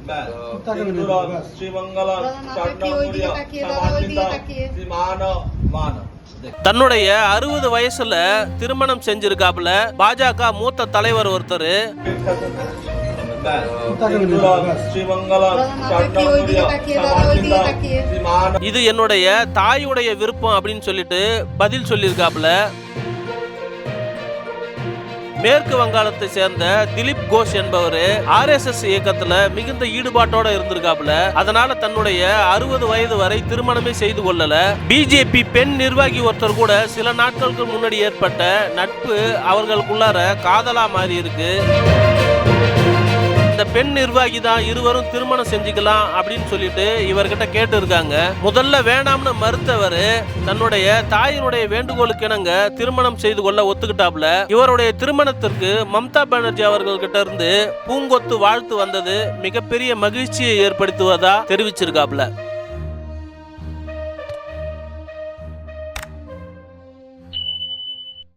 সিন্দুরম শ্রীমঙ্গলম স্বর্ণমূর্য সমার্জিত শ্রীমান মান தன்னுடைய அறுபது வயசுல திருமணம் செஞ்சிருக்காப்புல பாஜக மூத்த தலைவர் ஒருத்தர் সিন্দুরম শ্রীমঙ্গলম স্বর্ণমূর্য সমার্জিত শ্রীমান இது என்னுடைய தாயுடைய விருப்பம் அப்படின்னு சொல்லிட்டு பதில் சொல்லியிருக்காப்புல மேற்கு வங்காளத்தை சேர்ந்த திலீப் கோஷ் என்பவர் ஆர்எஸ்எஸ் இயக்கத்துல மிகுந்த ஈடுபாட்டோட இருந்திருக்காப்புல. அதனால தன்னுடைய அறுபது வயது வரை திருமணமே செய்து கொள்ளல. பிஜேபி பெண் நிர்வாகி ஒருத்தர் கூட சில நாட்களுக்கு முன்னாடி ஏற்பட்ட நட்பு அவர்களுக்குள்ளார காதலா மாறி இருக்கு பெண் நிர்வாகி தான் இருவரும் திருமணம் செஞ்சுக்கலாம் அப்படின்னு சொல்லிட்டு இவர்கிட்ட கேட்டு இருக்காங்க முதல்ல வேண்டாம்னு மறுத்தவர் தன்னுடைய தாயினுடைய வேண்டுகோளுக்கு இணங்க திருமணம் செய்து கொள்ள ஒத்துக்கிட்டாப்ல இவருடைய திருமணத்திற்கு மம்தா பானர்ஜி அவர்கள் கிட்ட இருந்து பூங்கொத்து வாழ்த்து வந்தது மிகப்பெரிய மகிழ்ச்சியை ஏற்படுத்துவதா தெரிவிச்சிருக்காப்ல